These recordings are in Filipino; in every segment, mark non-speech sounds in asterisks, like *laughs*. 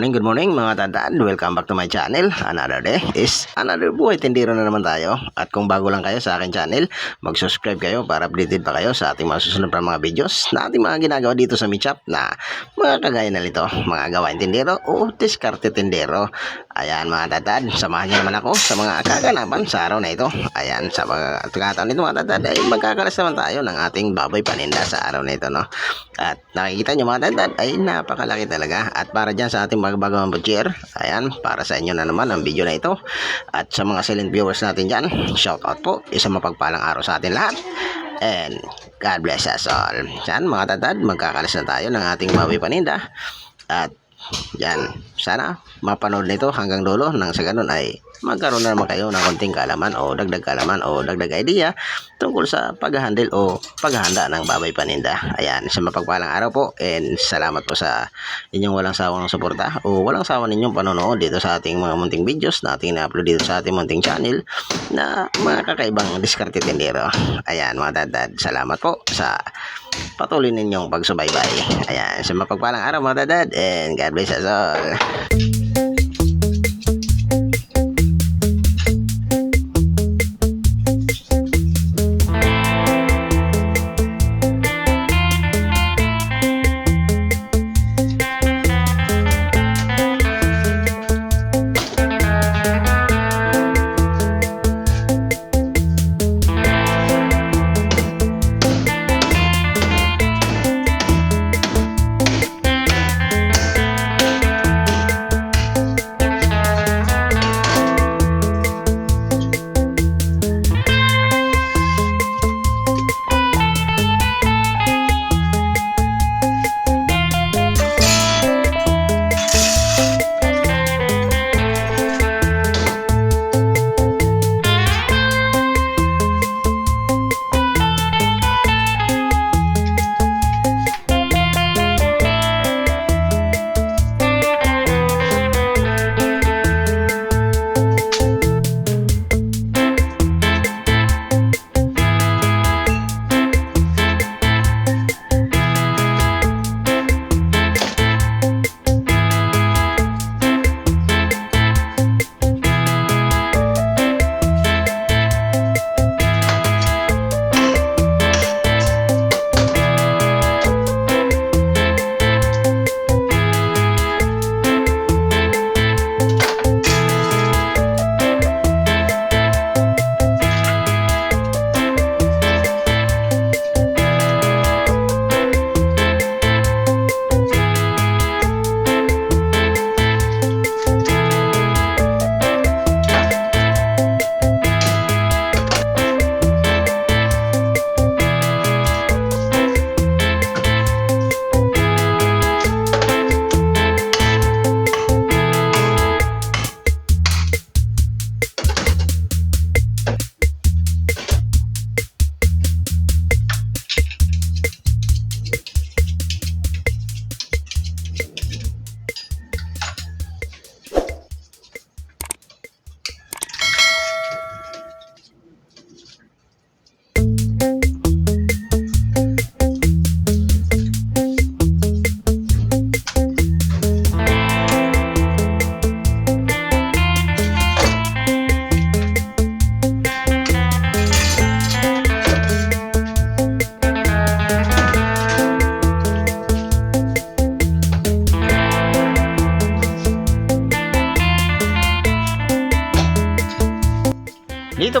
Morning, good morning mga tandaan. Welcome back to my channel. Another day is another buhay tindero na naman tayo. At kung bago lang kayo sa akin channel, mag-subscribe kayo para updated pa kayo sa ating mga susunod pa mga videos na ating mga ginagawa dito sa Mitchap na mga kagaya na nito, mga gawain tindero o diskarte tindero. Ayan mga tandaan, samahan niyo naman ako sa mga kaganapan sa araw na ito. Ayan, sa mga pagkataon nito mga tandaan ay magkakalas naman tayo ng ating baboy paninda sa araw na ito. No? At nakikita nyo mga tandaan ay napakalaki talaga. At para dyan sa ating mga bagong butcher, ayan, para sa inyo na naman ang video na ito. At sa mga silent viewers natin dyan, shout out po. Isang mapagpalang araw sa atin lahat. And God bless us all. Yan mga tandaan, magkakalas na tayo ng ating baboy paninda. At yan, sana mapanood nito hanggang dulo nang sa ganun ay magkaroon na naman kayo ng konting kaalaman o dagdag kaalaman o dagdag idea tungkol sa pag-handle o paghahanda ng baboy paninda. Ayan, sa mapagpalang araw po and salamat po sa inyong walang sawang suporta o walang sawa ninyong panonood dito sa ating mga munting videos na ating na-upload dito sa ating munting channel na mga kakaibang diskarte tindero. Ayan mga dadad, salamat po sa patuloy ninyong pagsubaybay. Ayan, sa mapagpalang araw mga dadad and God bless us all.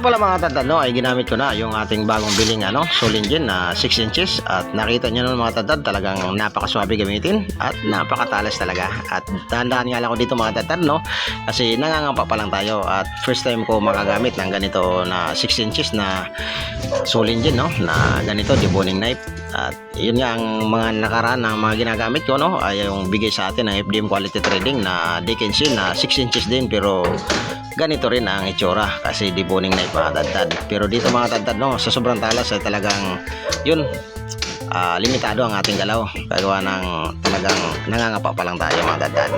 Dito pala mga tandaan no, ay ginamit ko na yung ating bagong biling ano, soul na 6 inches. At nakita nyo naman mga tandaan talagang napakaswabe gamitin at napakatalas talaga. At dahan-dahan nga lang ako dito mga tandaan no kasi nangangapa pa lang tayo. At first time ko makagamit ng ganito na 6 inches na soul no na ganito deboning knife. At yun nga ang mga nakaraan na mga ginagamit ko no ay yung bigay sa atin ng FDM quality trading na Dickinson na 6 inches din pero ganito rin ang itsura kasi deboning knife mga tadtad pero dito mga tadtad no sa sobrang talas ay talagang yun ah, limitado ang ating galaw kagawa ng talagang nangangapa pa lang tayo mga tadtad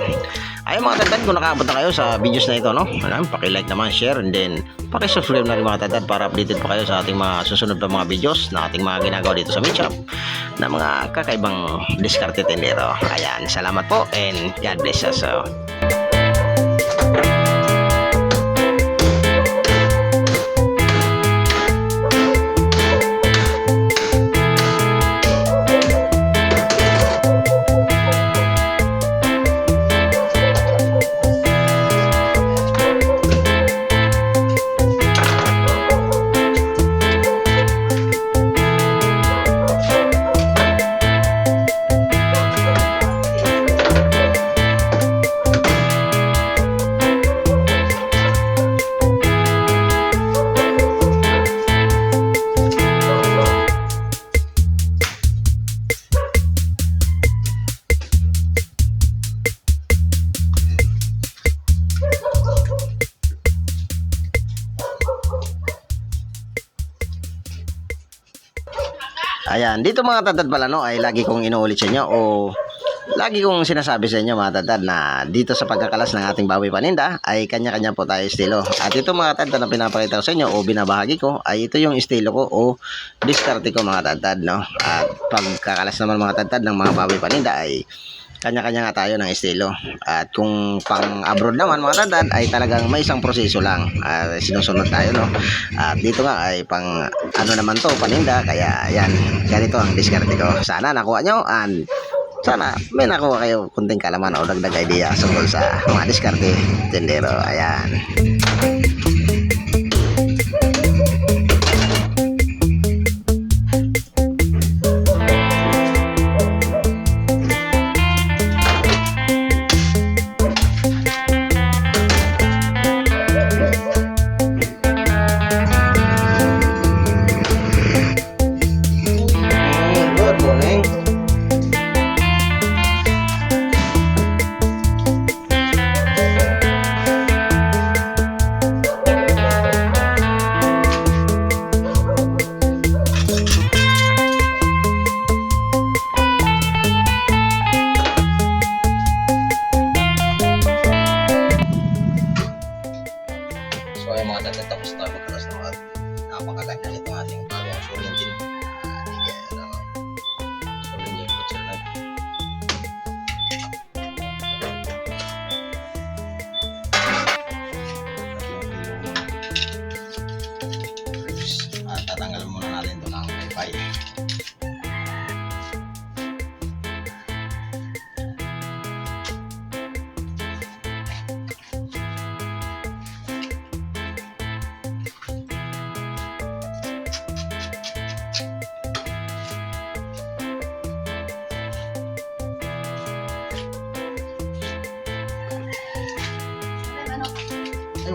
Ayun mga tatad, kung nakaabot na kayo sa videos na ito, no? Alam, paki-like naman, share, and then paki-subscribe na rin mga tatad para updated pa kayo sa ating mga susunod pa mga videos na ating mga ginagawa dito sa Meet Shop na mga kakaibang diskarte tindero. Ayan, salamat po and God bless us. So, Ayan, dito mga tatad pala no, ay lagi kong inuulit sa inyo o lagi kong sinasabi sa inyo mga tatad na dito sa pagkakalas ng ating baboy paninda ay kanya-kanya po tayo estilo. At ito mga tatad na pinapakita ko sa inyo o binabahagi ko ay ito yung estilo ko o diskarte ko mga tatad no. At pagkakalas naman mga tatad ng mga baboy paninda ay kanya-kanya nga tayo ng estilo. At kung pang abroad naman mga tatad ay talagang may isang proseso lang. Ah, sinusunod tayo no. At dito nga ay pang ano naman to paninda kaya yan ganito ang diskarte ko. Sana nakuha nyo and sana may nakuha kayo kunting kalaman o dagdag idea tungkol sa mga diskarte tendero. Ayan.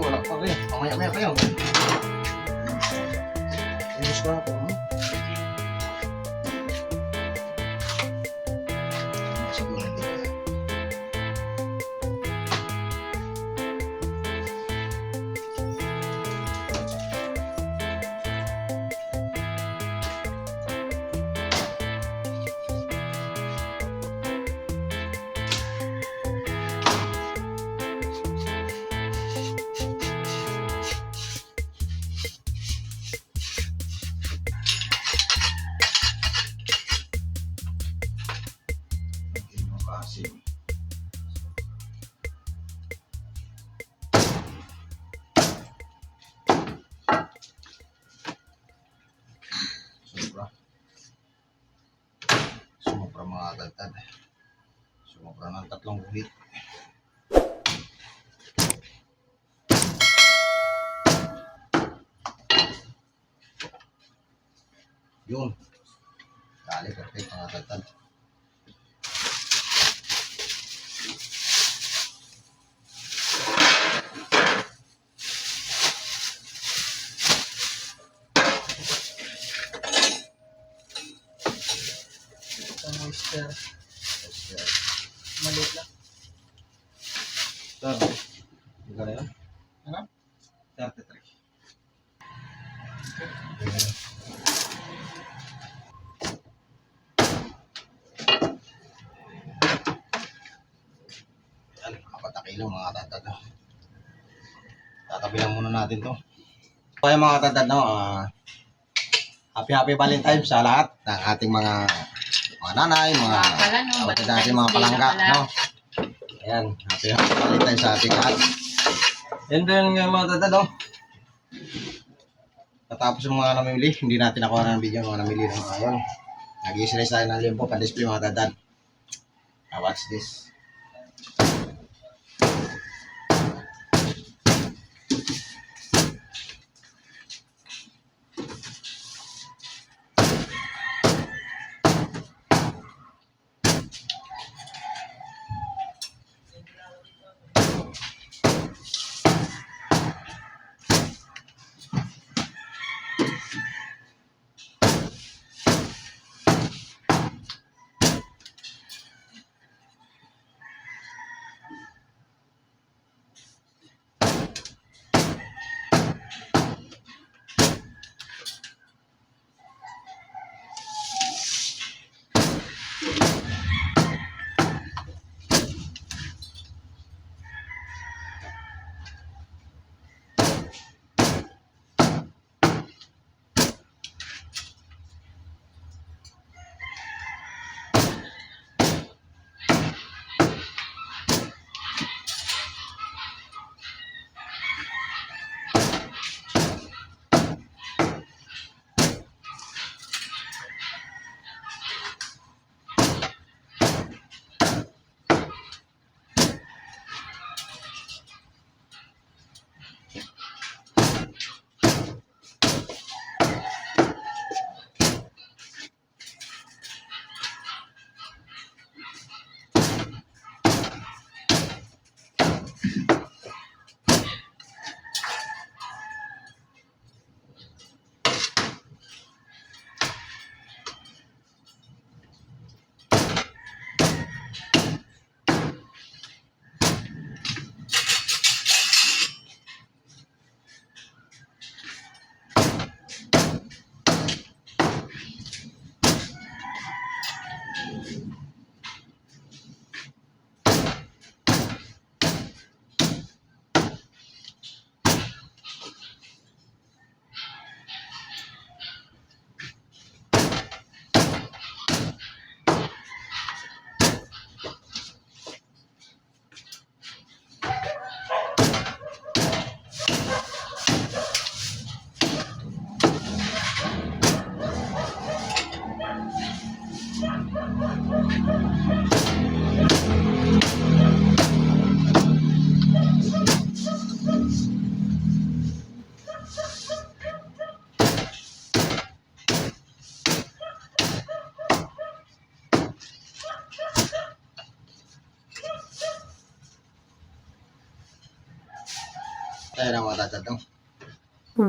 Wala pa rin. Mamaya-maya pa. Inis ko na po. Sobra mga agad Sobra ng tatlong guhit. Yun. Dali, perfect mga agad kilo mga tatad. no. Tatabilan muna natin to. Kaya mga tatad, no, ah, happy happy Valentine's sa lahat ng ating mga mga nanay, mga no? kapatid Valentine's natin, mga palangga, no? Ayan, happy happy Valentine's sa ating lahat. Yan din yung mga tatad, no? Katapos yung mga namimili, hindi natin nakuha ng video ng mga namili ng mga yun. Nag-i-slice tayo ng limpo, pa-display mga tatad. Now watch this.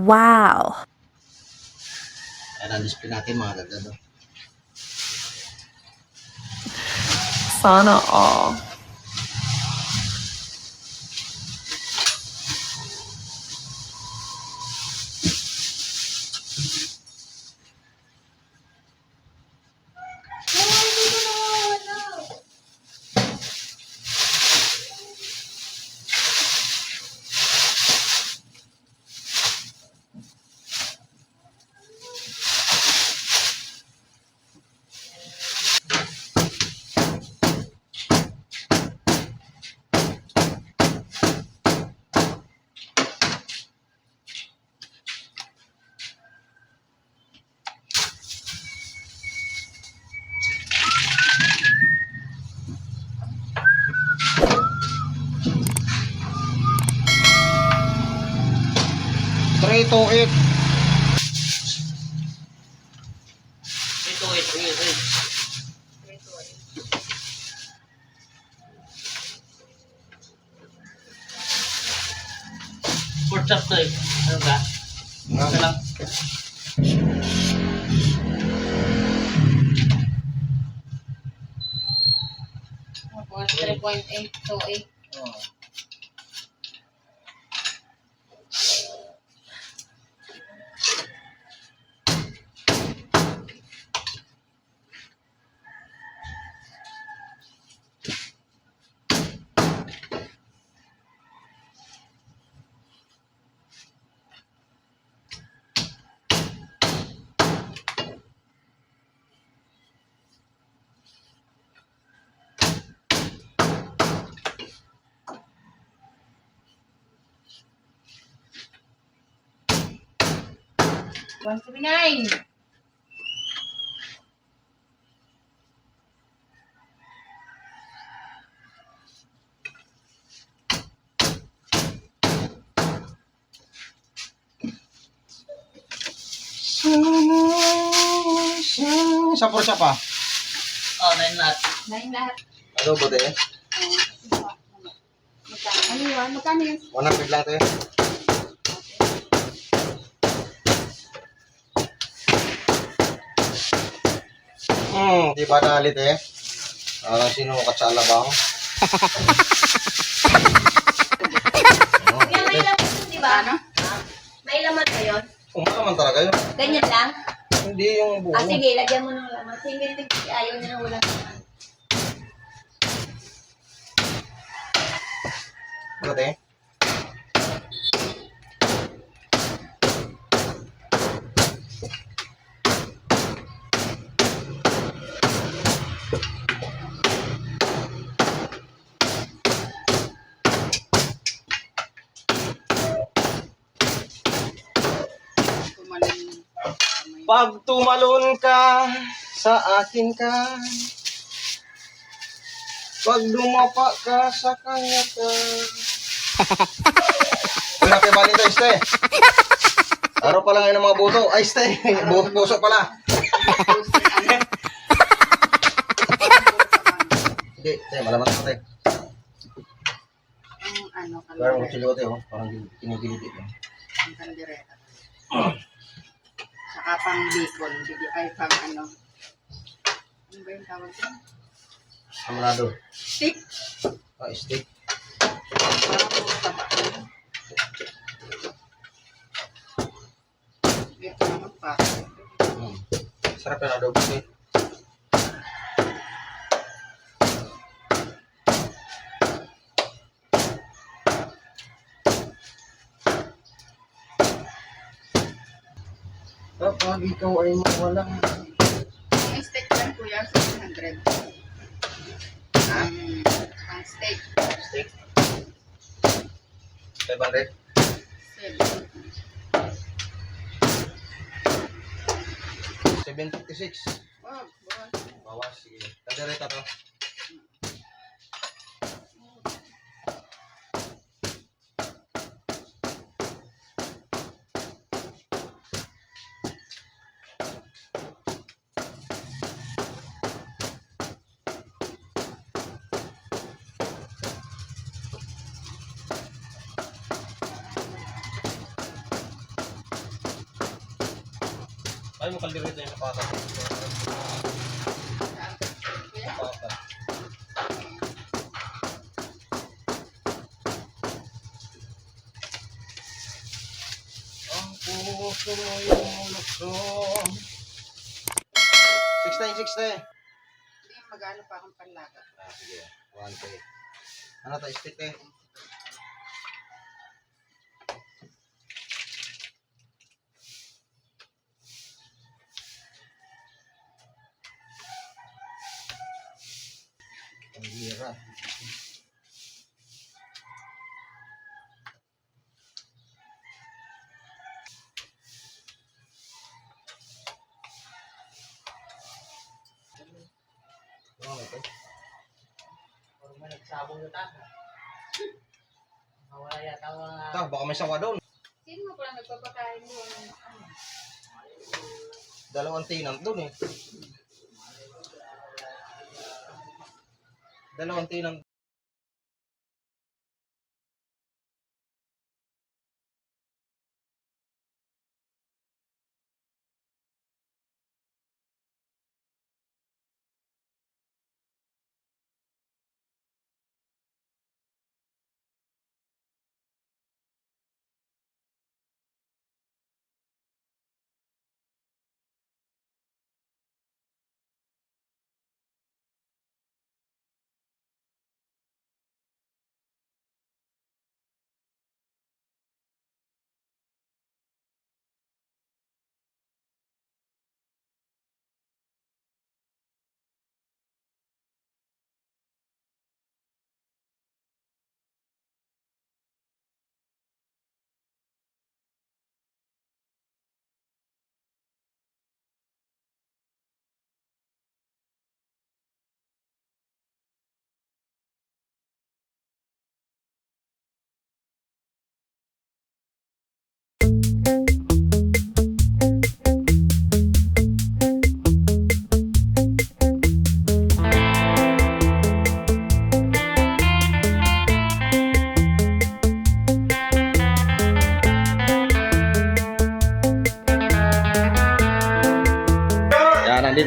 Wow. Ayan ang display natin mga tatad, no? Sana all. Three, two, eight. Ito, ito, ito. Pork chop to eh. Ano ba? Ano lang? Tapos 3.828. Oh. 179. Isa po siya pa. Oh, nine lahat. Nine lahat. Ano ba tayo? Magkano? Ano yun? Magkano yun? 100 lang tayo. Hmm, di ba nalit eh? Ah, sinukat sa alabang. Kuya, may laman yun, di ba? Ano? May laman ba yun? Umakaman talaga yun. Ganyan lang? Hindi yung buo. Ah, sige, lagyan mo ng laman. Single tig ayaw niya ng walang laman. Ano tayo? Pag tumalon ka, sa akin ka. Pag dumapa ka, sa kanya ka. Uy, happy Valentine's Day. Araw pa lang ngayon ng mga buto. Ay, stay. *laughs* Bu- Puso pala. Hindi, tayo, malaman ko tayo. Ang ano, Parang kaldereta. chilote, oh. Parang kinikilit ito. Ang kaldereta. *clears throat* Saka pang bacon. Bigi- Ay, pang ano. Ano ba yung tawag doon? Amanado. Stick. Ah, puro taba. Ito naman pa. Hmm. Sarap yan, adobo eh. Kapag ikaw ay mawala. Ang steak lang kuya, 600. Ha? Ang, ang steak, Steak. 500. 7. 756. Wow, wow. Bawas, sige. Kandereta to. Mo kaldereta yung kapata. Kapata. Ang puso mo yung lukso. 16, 16. Hindi, magano pa akong panlaga. Ah, sige. 1K. Ano tayo, stick eh? Ang hirap. Ano ito? Puro may nagsabong na taka. Mawala yata mga... Ito, baka may sawa doon. Sino mo pala nagpapakain mo? Ano? Dalawang tinang doon eh. Dalawang tinang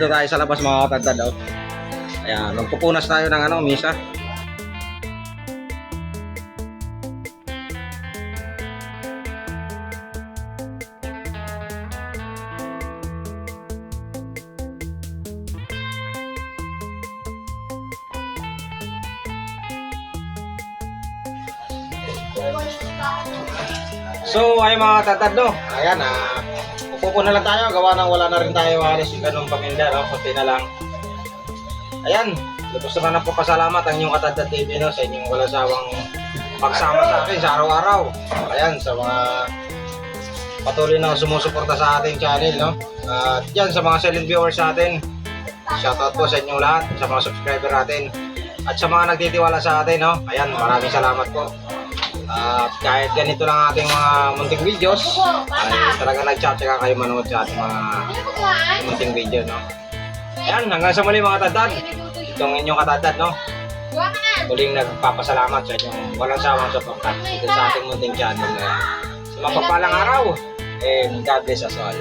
dito tayo sa labas mga katantad. Oh. Ayan, magpupunas tayo ng ano, misa. So, ay mga tatad, no? Ayan, ah, upo na lang tayo. Gawa nang wala na rin tayo halos yung ganong paminda, no? Kunti na lang. Ayan, lubos na lang po pasalamat ang inyong katadad TV, no? Sa inyong walang sawang pagsama sa akin sa araw-araw. Ayan, sa mga patuloy na sumusuporta sa ating channel, no? At yan, sa mga silent viewers sa atin, shoutout po sa inyong lahat, sa mga subscriber natin. At sa mga nagtitiwala sa atin, no? Ayan, maraming salamat po. At kahit ganito lang ating mga munting videos, ay talaga nag-chat kayo manood sa ating mga munting video, no? Ayan, hanggang sa muli mga tatad. Itong inyong katadad, no? Muling nagpapasalamat sa inyong walang sawang suporta dito sa ating munting channel. Ayan. Sa mapagpalang araw, and God bless us all.